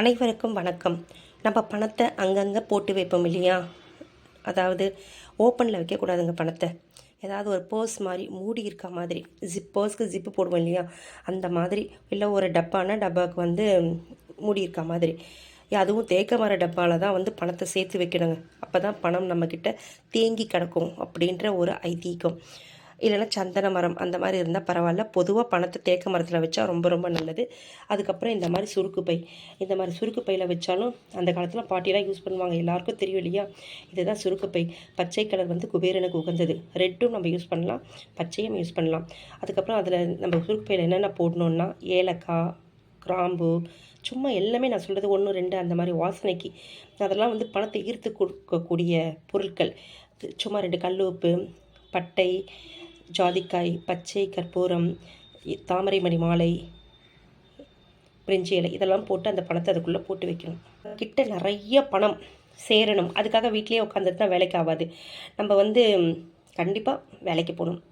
அனைவருக்கும் வணக்கம். நம்ம பணத்தை அங்கங்கே போட்டு வைப்போம் இல்லையா? அதாவது ஓப்பனில் வைக்கக்கூடாதுங்க பணத்தை. ஏதாவது ஒரு பர்ஸ் மாதிரி மூடி இருக்க மாதிரி ஜிப் பர்ஸ்க்கு ஜிப்பு போடுவோம் இல்லையா? அந்த மாதிரி இல்லை ஒரு டப்பானா டப்பாவுக்கு வந்து மூடி இருக்க மாதிரி. அதுவும் தேக்க மர டப்பாவில் தான் வந்து பணத்தை சேர்த்து வைக்கணுங்க. அப்போ தான் பணம் நம்மக்கிட்ட தேங்கி கிடக்கும் அப்படின்ற ஒரு ஐதீகம். இல்லைன்னா சந்தன மரம் அந்த மாதிரி இருந்தால் பரவாயில்ல. பொதுவாக பணத்தை தேக்க மரத்தில் வச்சா ரொம்ப ரொம்ப நல்லது. அதுக்கப்புறம் இந்த மாதிரி சுருக்கு பை. இந்த மாதிரி சுருக்கு பையில் வச்சாலும் அந்த காலத்தில் பாட்டிலாம் யூஸ் பண்ணுவாங்க. எல்லாருக்கும் தெரியும் இல்லையா? இதுதான் சுருக்கு பை. பச்சை கலர் வந்து குபேரனுக்கு உகந்தது. ரெட்டும் நம்ம யூஸ் பண்ணலாம். பச்சையும் யூஸ் பண்ணலாம். அதுக்கப்புறம் அதில் நம்ம சுருக்கு பையில் என்னென்ன போடணுன்னா ஏலக்காய் கிராம்பு சும்மா எல்லாமே நான் சொல்கிறது ஒன்று ரெண்டு அந்த மாதிரி வாசனைக்கு. அதெல்லாம் வந்து பணத்தை ஈர்த்து கொடுக்கக்கூடிய பொருட்கள். சும்மா ரெண்டு கல் உப்பு பட்டை ஜாதிக்காய் பச்சை கற்பூரம் தாமரைமணி மாலை பிரிஞ்சி இலை இதெல்லாம் போட்டு அந்த பணத்தை அதுக்குள்ளே போட்டு வைக்கணும். கிட்ட நிறைய பணம் சேரணும். அதுக்காக வீட்டிலேயே உட்காந்துட்டு தான் வேலைக்கு ஆகாது. நம்ம வந்து கண்டிப்பாக வேலைக்கு போகணும்.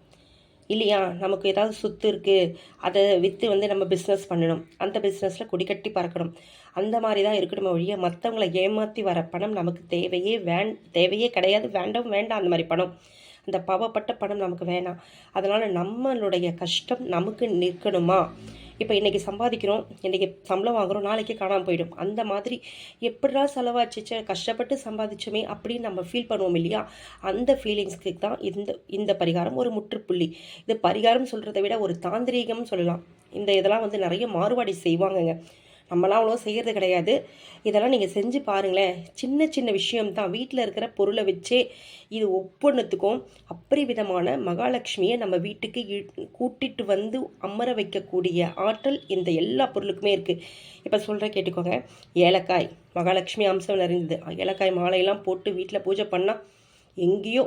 இல்லையா? நமக்கு ஏதாவது சொத்து இருக்குது அதை விற்று வந்து நம்ம பிஸ்னஸ் பண்ணணும். அந்த பிஸ்னஸில் கொடிக்கட்டி பறக்கணும். அந்த மாதிரி தான் இருக்கணும் வழியாக மற்றவங்களை ஏமாற்றி வர பணம் நமக்கு தேவையே வேண் தேவையே கிடையாது. வேண்டாம் வேண்டாம் அந்த மாதிரி பணம். அந்த பாவப்பட்ட பணம் நமக்கு வேணாம். அதனால் நம்மளுடைய கஷ்டம் நமக்கு நிற்கணுமா? இப்போ இன்றைக்கி சம்பாதிக்கிறோம் இன்றைக்கி சம்பளம் வாங்குறோம் நாளைக்கே காணாமல் போயிடும். அந்த மாதிரி எப்படிடா செலவாச்சிச்சு கஷ்டப்பட்டு சம்பாதிச்சோமே அப்படின்னு நம்ம ஃபீல் பண்ணுவோம் இல்லையா? அந்த ஃபீலிங்ஸ்க்கு தான் இந்த இந்த பரிகாரம் ஒரு முற்றுப்புள்ளி. இது பரிகாரம் சொல்கிறத விட ஒரு தாந்திரீகம் சொல்லலாம். இந்த இதெல்லாம் வந்து நிறைய மாறுபாடி செய்வாங்கங்க. நம்மளாம் அவ்வளோ செய்கிறது கிடையாது. இதெல்லாம் நீங்கள் செஞ்சு பாருங்களேன். சின்ன சின்ன விஷயம்தான். வீட்டில் இருக்கிற பொருளை வச்சே இது ஒவ்வொன்றுத்துக்கும் அப்பரிவிதமான மகாலட்சுமியை நம்ம வீட்டுக்கு கூட்டிட்டு வந்து அமர வைக்கக்கூடிய ஆற்றல் இந்த எல்லா பொருளுக்குமே இருக்குது இப்போ சொல்கிற கேட்டுக்கோங்க. ஏலக்காய். மகாலட்சுமி அம்சம் நிறைந்தது. ஏலக்காய் மாலையெல்லாம் போட்டு வீட்டில் பூஜை பண்ணால் எங்கேயோ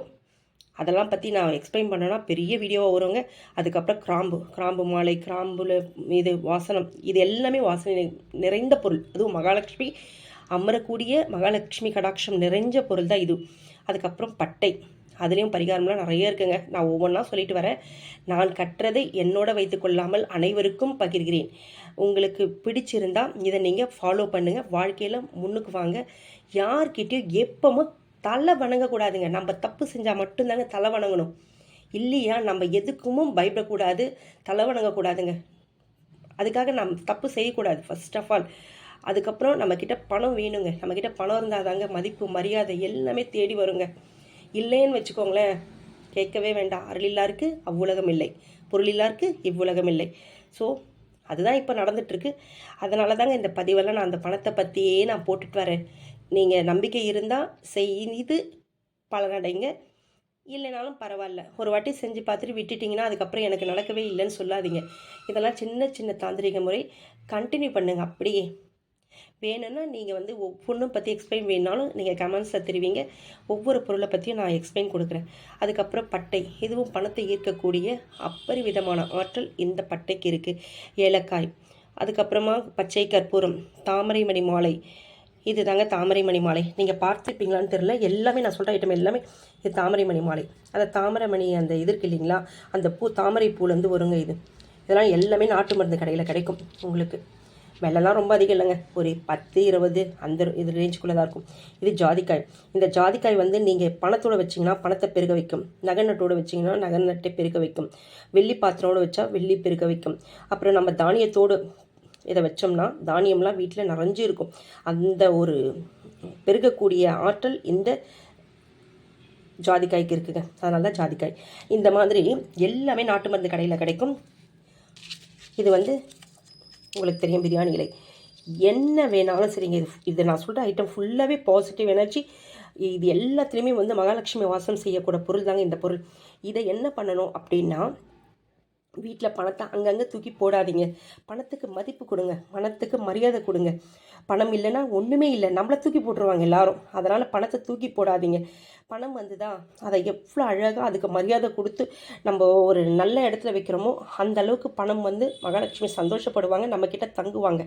அதெல்லாம் பற்றி நான் எக்ஸ்பிளைன் பண்ணேன்னா பெரிய வீடியோவாக வருங்க. அதுக்கப்புறம் கிராம்பு கிராம்பு மாலை கிராம்புல இது வாசனம் இது எல்லாமே வாசனை நிறைந்த பொருள். அதுவும் மகாலட்சுமி அமரக்கூடிய மகாலட்சுமி கடாட்சம் நிறைஞ்ச பொருள் தான் இது. அதுக்கப்புறம் பட்டை. அதுலேயும் பரிகாரம்லாம் நிறைய இருக்குங்க. நான் ஒவ்வொன்றா சொல்லிட்டு வரேன். நான் கற்றதை என்னோட வைத்துக்கொள்ளாமல் அனைவருக்கும் பகிர்கிறேன். உங்களுக்கு பிடிச்சிருந்தால் இதை நீங்கள் ஃபாலோ பண்ணுங்கள் வாழ்க்கையில் முன்னுக்கு வாங்க. யார்கிட்டயும் எப்பவும் தலை வணங்கக்கூடாதுங்க. நம்ம தப்பு செஞ்சால் மட்டும்தாங்க தலை வணங்கணும். இல்லையா? நம்ம எதுக்குமும் பயப்படக்கூடாது தலை வணங்கக்கூடாதுங்க. அதுக்காக நம்ம தப்பு செய்யக்கூடாது ஃபர்ஸ்ட் ஆஃப் ஆல் அதுக்கப்புறம் நம்மக்கிட்ட பணம் வேணுங்க. நம்மக்கிட்ட பணம் இருந்தால் தாங்க மதிப்பு மரியாதை எல்லாமே தேடி வருங்க. இல்லைன்னு வச்சுக்கோங்களேன் கேட்கவே வேண்டாம். அருளில்லாருக்கு அவ்வுலகம் இல்லை. பொருளில்லாருக்கு இவ்வுலகம் இல்லை. ஸோ அதுதான் இப்போ நடந்துட்டுருக்கு. அதனால தாங்க இந்த பதிவெல்லாம் நான் அந்த பணத்தை பற்றியே நான் போட்டுட்டு வரேன். நீங்கள் நம்பிக்கை இருந்தால் செய்து பலனடைங்க. இல்லைனாலும் பரவாயில்ல. ஒரு வாட்டி செஞ்சு பார்த்துட்டு விட்டுட்டிங்கன்னா அதுக்கப்புறம் எனக்கு நடக்கவே இல்லைன்னு சொல்லாதீங்க. இதெல்லாம் சின்ன சின்ன தாந்திரிக முறை. கண்டினியூ பண்ணுங்கள் அப்படியே. வேணும்னா நீங்கள் வந்து ஒவ்வொன்றும் பற்றி எக்ஸ்பிளைன் வேணாலும் நீங்கள் கமெண்ட்ஸில் தெரிவிங்க. ஒவ்வொரு பொருளை பற்றியும் நான் எக்ஸ்பிளைன் கொடுக்குறேன். அதுக்கப்புறம் பட்டை. இதுவும் பணத்தை ஈர்க்கக்கூடிய அப்பரிவிதமான ஆற்றல் இந்த பட்டைக்கு இருக்குது ஏலக்காய். அதுக்கப்புறமா பச்சை கற்பூரம். தாமரைமணி மாலை. இது தாங்க தாமரைமணி மாலை. நீங்கள் பார்த்துருப்பீங்களான்னு தெரியல. எல்லாமே நான் சொல்கிற ஐட்டம் எல்லாமே இது தாமரை மணி மாலை. அந்த தாமரை மணி அந்த இது இருக்கு இல்லைங்களா? அந்த பூ தாமரை பூலேருந்து வருங்க இது. இதெல்லாம் எல்லாமே நாட்டு மருந்து கடையில் கிடைக்கும் உங்களுக்கு. வெள்ளெல்லாம் ரொம்ப அதிகம் இல்லைங்க. ஒரு பத்து இருபது அந்த இது ரேஞ்சுக்குள்ளே தான் இருக்கும். இது ஜாதிக்காய். இந்த ஜாதிக்காய் வந்து நீங்கள் பணத்தோடு வச்சிங்கன்னா பணத்தை பெருக வைக்கும். நகை நட்டோடு வச்சிங்கன்னா நகை நட்டை பெருக வைக்கும். வெள்ளி பாத்திரோடு வச்சா வெள்ளி பெருக வைக்கும். அப்புறம் நம்ம தானியத்தோடு இதை வச்சோம்னா தானியம்லாம் வீட்டில் நிறைஞ்சு இருக்கும். அந்த ஒரு பெருகக்கூடிய ஆற்றல் இந்த ஜாதிக்காய்க்கு இருக்குங்க. அதனால தான் ஜாதிக்காய். இந்த மாதிரி எல்லாமே நாட்டு மருந்து கடையில் கிடைக்கும். இது வந்து உங்களுக்கு தெரியும் பிரியாணி இலை. என்ன வேணாலும் சரிங்க இது இது நான் சொல்கிற ஐட்டம் ஃபுல்லாகவே பாசிட்டிவ் எனர்ஜி இது எல்லாத்துலேயுமே வந்து மகாலட்சுமி வாசம் செய்யக்கூட பொருள் தாங்க இந்த பொருள். இதை என்ன பண்ணணும் அப்படின்னா வீட்டில் பணத்தை அங்கங்கே தூக்கி போடாதீங்க. பணத்துக்கு மதிப்பு கொடுங்க. பணத்துக்கு மரியாதை கொடுங்க. பணம் இல்லைன்னா ஒன்றுமே இல்லை. நம்மளை தூக்கி போட்டுருவாங்க எல்லாரும். அதனால் பணத்தை தூக்கி போடாதீங்க. பணம் வந்துதான் அதை எவ்வளோ அழகாக அதுக்கு மரியாதை கொடுத்து நம்ம ஒரு நல்ல இடத்துல வைக்கிறோமோ அந்த அளவுக்கு பணம் வந்து மகாலட்சுமி சந்தோஷப்படுவாங்க நம்மக்கிட்ட தங்குவாங்க.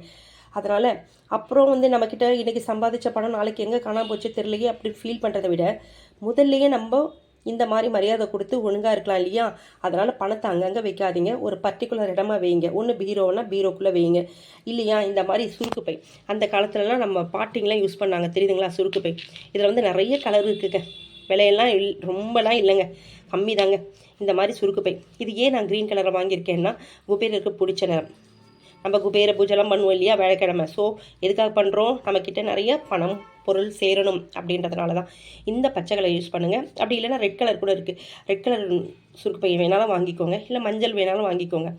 அதனால் அப்புறம் வந்து நம்மக்கிட்ட இன்றைக்கி சம்பாதிச்ச பணம் நாளைக்கு எங்கே காணாமல் போச்சு தெரியலையே அப்படி ஃபீல் பண்ணுறதை விட முதல்லையே நம்ம இந்த மாதிரி மரியாதை கொடுத்து ஒழுங்காக இருக்கலாம் இல்லையா? அதனால் பணத்தை அங்கங்கே வைக்காதீங்க. ஒரு பர்டிகுலர் இடமா வைங்க. ஒன்று பீரோனா பீரோக்குள்ளே வைங்க. இல்லையா? இந்த மாதிரி சுருக்கு பை அந்த காலத்துலலாம் நம்ம பாட்டிங்கெலாம் யூஸ் பண்ணாங்க. தெரியுதுங்களா? சுருக்கு பை இதில் வந்து நிறைய கலர் இருக்குங்க. விலையெல்லாம் இல் ரொம்பலாம் இல்லைங்க. கம்மி தாங்க இந்த மாதிரி சுருக்கு பை இது ஏன் நான் க்ரீன் கலரை வாங்கியிருக்கேன்னா குபேரருக்கு பிடிச்ச நிறம். நம்ம குபேர பூஜைலாம் பண்ணுவோம் இல்லையா? வேலைக்கிழமை ஸோ எதுக்காக பண்ணுறோம் நம்மக்கிட்ட நிறைய பணம் பொருள் சேரணும் அப்படின்றதுனால தான் இந்த பச்சை கலர் யூஸ் பண்ணுங்கள் அப்படி இல்லைன்னா ரெட் கலர் கூட இருக்குது ரெட் கலர் சுருக்கு பையன் வேணாலும் வாங்கிக்கோங்க. இல்லை மஞ்சள் வேணாலும் வாங்கிக்கோங்க.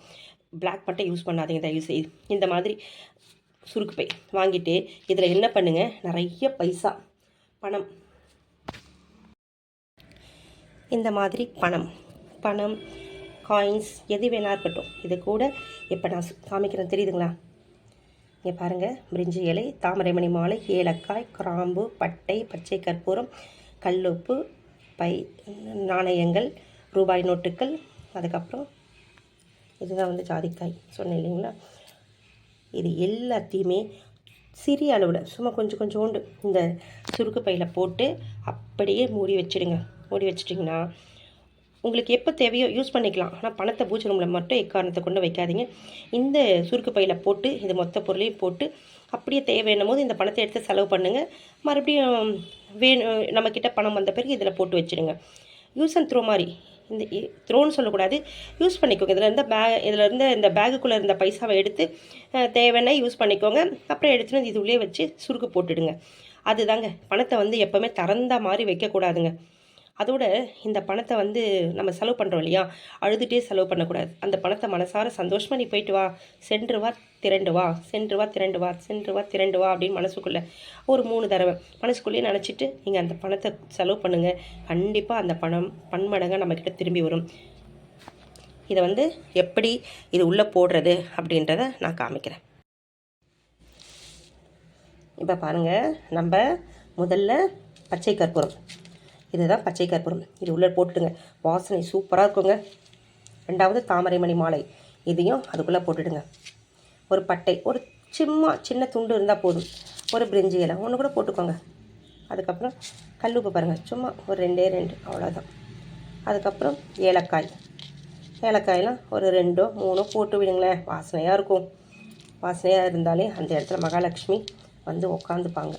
பிளாக் மட்டும் யூஸ் பண்ணாதீங்க தயவு செய்து இந்த மாதிரி சுருக்கு பை வாங்கிட்டு இதில் என்ன பண்ணுங்கள் நிறைய பைசா பணம். இந்த மாதிரி பணம். பணம் காயின்ஸ் எது வேணா இருக்கட்டும். இது கூட இப்போ நான் சு- காமிக்கிறேன். தெரியுதுங்களா? இங்கே பாருங்கள் பிரிஞ்சி இலை தாமரைமணி மாலை ஏலக்காய் கிராம்பு பட்டை பச்சை கற்பூரம் கல்லுப்பு பை நாணயங்கள் ரூபாய் நோட்டுகள் அதுக்கப்புறம் இதுதான் வந்து ஜாதிக்காய். சொன்னேன் இல்லைங்களா? இது எல்லாத்தையுமே சிறிய அளவில் சும்மா கொஞ்சம் கொஞ்சோண்டு இந்த சுருக்கு பையில் போட்டு அப்படியே மூடி வச்சிடுங்க. மூடி வச்சிட்டிங்கன்னா உங்களுக்கு எப்போ தேவையோ யூஸ் பண்ணிக்கலாம். ஆனால் பணத்தை பூச்சி ரூமில் மட்டும் எக்காரணத்தை கொண்டு வைக்காதீங்க. இந்த சுருக்கு பையில் போட்டு இது மொத்த பொருளையும் போட்டு அப்படியே தேவைன்னும் போது இந்த பணத்தை எடுத்து செலவு பண்ணுங்கள் மறுபடியும் வேணும் நம்மக்கிட்ட பணம் வந்த பிறகு இதில் போட்டு வச்சிடுங்க. யூஸ் அண்ட் த்ரோ மாதிரி. இந்த த்ரோன்னு சொல்லக்கூடாது. யூஸ் பண்ணிக்கோங்க. இதில் இருந்த பேக் இதில் இருந்த இந்த பேகுக்குள்ளே இருந்த பைசாவை எடுத்து தேவைன்னா யூஸ் பண்ணிக்கோங்க. அப்புறம் எடுத்துன்னு இது உள்ளே வச்சு சுருக்கு போட்டுடுங்க. அதுதாங்க. பணத்தை வந்து எப்போவுமே திறந்த மாதிரி வைக்கக்கூடாதுங்க. அதோட இந்த பணத்தை வந்து நம்ம செலவு பண்ணுறோம் இல்லையா? அழுதுகிட்டே செலவு பண்ணக்கூடாது. அந்த பணத்தை மனசார சந்தோஷமாக நீ போயிட்டு வா. சென்று வா திரண்டு வா. சென்று வா திரண்டு வா. சென்று வா திரண்டு வா அப்படின்னு மனசுக்குள்ளே ஒரு மூணு தடவை மனசுக்குள்ளேயே நினச்சிட்டு நீங்கள் அந்த பணத்தை செலவு பண்ணுங்கள் கண்டிப்பாக அந்த பணம் பன்மடங்காக நம்மக்கிட்ட திரும்பி வரும். இதை வந்து எப்படி இது உள்ளே போடுறது அப்படின்றத நான் காமிக்கிறேன். இப்போ பாருங்கள் நம்ம முதல்ல பச்சை கற்பூரம். இதுதான் பச்சை கற்பூரம். இது உள்ளே போட்டுடுங்க. வாசனை சூப்பராக இருக்குங்க. ரெண்டாவது தாமரைமணி மாலை. இதையும் அதுக்குள்ளே போட்டுடுங்க. ஒரு பட்டை ஒரு சும்மா சின்ன துண்டு இருந்தால் போதும். ஒரு பிரிஞ்சி இலை ஒன்று கூட போட்டுக்கோங்க. அதுக்கப்புறம் கல்லுப்பு பாருங்கள் சும்மா ஒரு ரெண்டே ரெண்டு அவ்வளோதான் அதுக்கப்புறம் ஏலக்காய். ஏலக்காயெலாம் ஒரு ரெண்டோ மூணோ போட்டு விடுங்களேன். வாசனையாக இருக்கும். வாசனையாக இருந்தாலே அந்த இடத்துல மகாலட்சுமி வந்து உக்காந்துப்பாங்க.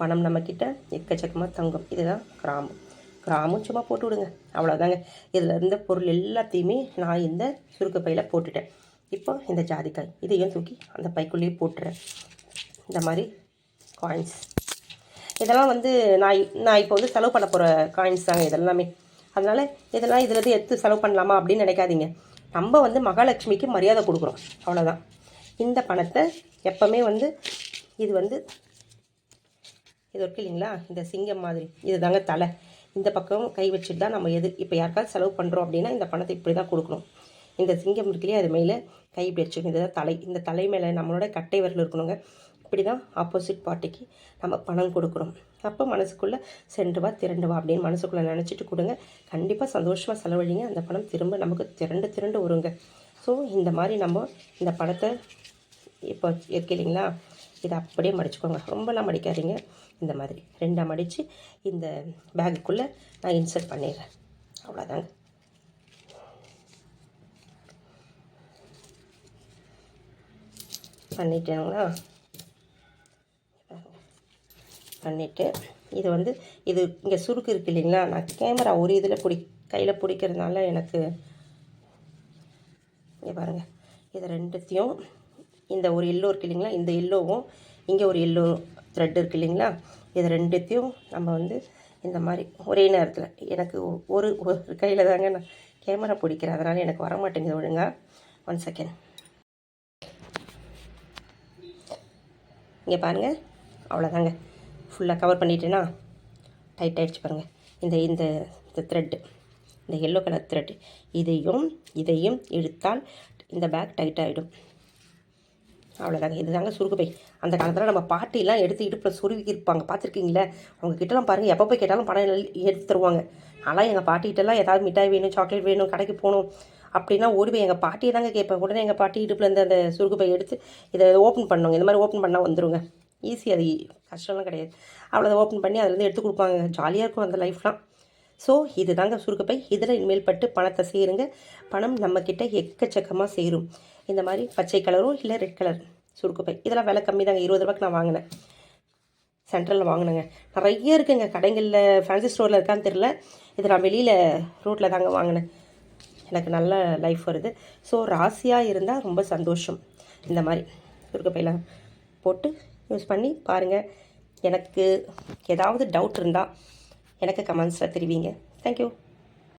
பணம் நம்மக்கிட்ட எக்கச்சக்கமாக தங்கும். இதுதான் கிராமம். கிராமம் சும்மா போட்டு விடுங்க. அவ்வளோதாங்க இதில் இருந்த பொருள் எல்லாத்தையுமே நான் இந்த சுருக்கு பையில் போட்டுட்டேன். இப்போ இந்த ஜாதிக்காய். இதையும் தூக்கி அந்த பைக்குள்ளேயே போட்டுறேன். இந்த மாதிரி காயின்ஸ் இதெல்லாம் வந்து நான் நான் இப்போ வந்து செலவு பண்ண போகிற காயின்ஸ் தாங்க இதெல்லாமே. அதனால் இதெல்லாம் இதில் இருந்து எடுத்து செலவு பண்ணலாமா அப்படின்னு நினைக்காதீங்க. நம்ம வந்து மகாலட்சுமிக்கு மரியாதை கொடுக்குறோம். அவ்வளோதான் இந்த பணத்தை எப்போவுமே வந்து இது வந்து இது இருக்கு இல்லைங்களா? இந்த சிங்கம் மாதிரி. இது தாங்க தலை. இந்த பக்கம் கை வச்சுட்டு தான் நம்ம எது இப்போ யாருக்காவது செலவு பண்ணுறோம் அப்படின்னா இந்த பணத்தை இப்படி தான் கொடுக்கணும். இந்த சிங்கம் இருக்கு அது மேலே கை இப்படி வச்சுக்கணும். இதுதான் தலை. இந்த தலை மேலே நம்மளோட கட்டை விரல் இருக்கணுங்க. இப்படி தான் ஆப்போசிட் பார்ட்டிக்கு நம்ம பணம் கொடுக்குறோம் அப்போ மனசுக்குள்ளே சென்று வா திரண்டு வா அப்படின்னு மனசுக்குள்ளே நினச்சிட்டு கொடுங்க. கண்டிப்பாக சந்தோஷமாக செலவழிங்க. அந்த பணம் திரும்ப நமக்கு திரண்டு திரண்டு வருங்க. ஸோ இந்த மாதிரி நம்ம இந்த பணத்தை இப்போ இருக்கு இல்லைங்களா? இதை அப்படியே மடிச்சுக்கோங்க. ரொம்பலாம் மடிக்காதீங்க. இந்த மாதிரி. ரெண்டாக மடித்து இந்த பேக்குக்குள்ளே நான் இன்சர்ட் பண்ணிடுறேன். அவ்வளோதாங்க பண்ணிட்டேங்களா? பண்ணிவிட்டு இது வந்து இது இங்கே சுருக்கு இருக்கு இல்லைங்களா? நான் கேமரா ஒரு இதில் பிடி கையில் பிடிக்கிறதுனால எனக்கு இங்கே பாருங்கள் இதை ரெண்டுத்தையும் இந்த ஒரு எல்லோ இருக்கு இல்லைங்களா? இந்த எல்லோவும் இங்கே ஒரு எல்லோ த்ரெட் இருக்கு இல்லைங்களா? இது ரெண்டுத்தையும் நம்ம வந்து இந்த மாதிரி ஒரே நேரத்தில் எனக்கு ஒ- ஒரு ஒரு கையில் தாங்க நான் கேமரா பிடிக்கிறேன். அதனால் எனக்கு வர மாட்டேங்குது ஒழுங்கா. ஒன் செகண்ட் இங்கே பாருங்கள் அவ்வளோதாங்க ஃபுல்லாக கவர் பண்ணிட்டேன்னா டைட் ஆகிடுச்சு பாருங்கள் இந்த இந்த இந்த த்ரெட்டு இந்த எல்லோ கலர் த்ரெட் இதையும் இதையும் இழுத்தால் இந்த பேக் டைட் ஆகிடும் அவ்வளோதாங்க இதுதாங்க சுருக்கு பை. அந்த காலத்தில் நம்ம பாட்டிலாம் எடுத்து இடுப்பில் சுருவி இருப்பாங்க. பார்த்துருக்கீங்களே? அவங்கக்கிட்டலாம் பாருங்கள் எப்போ போய் கேட்டாலும் பணம் எடுத்து தருவாங்க. ஆனால் எங்கள் பாட்டிகிட்டலாம் ஏதாவது மிட்டாய் வேணும் சாக்லேட் வேணும் கடைக்கு போகணும் அப்படின்னா ஓடி போய் எங்கள் பாட்டியை தாங்க கேட்பேன். உடனே எங்கள் பாட்டி இடுப்பில் இருந்து அந்த சுருக்கு பை எடுத்து இதை ஓப்பன் பண்ணுங்க இந்த மாதிரி ஓப்பன் பண்ணால் வந்துருங்க. ஈஸி அது கஷ்டம்லாம் கிடையாது. அவ்வளோ ஓப்பன் பண்ணி அதுலேருந்து எடுத்து கொடுப்பாங்க. ஜாலியாக இருக்கும் அந்த லைஃப்லாம் ஸோ இதுதாங்க சுருக்குப்பை இதில் இனிமேல் பட்டு பணத்தை சேருங்க. பணம் நம்மக்கிட்ட எக்கச்சக்கமாக சேரும். இந்த மாதிரி பச்சை கலரும் இல்லை ரெட் கலர் சுருக்குப்பை இதெல்லாம் விலை கம்மி தாங்க. இருபது ரூபாய்க்கு நான் வாங்கினேன். சென்ட்ரலில் வாங்கினேங்க. நிறைய இருக்குங்க. கடைகளில் ஃபேன்சி ஸ்டோரில் இருக்கான்னு தெரில இது நான் வெளியில் ரோட்டில் தாங்க வாங்கினேன். எனக்கு நல்ல லைஃப் வருது. ஸோ ராசியாக இருந்தால் ரொம்ப சந்தோஷம். இந்த மாதிரி சுருக்கப்பையில் போட்டு யூஸ் பண்ணி பாருங்கள் எனக்கு ஏதாவது டவுட் இருந்தால் எனக்கு கமெண்ட்ஸில் தெரிவிங்க. தேங்க்யூ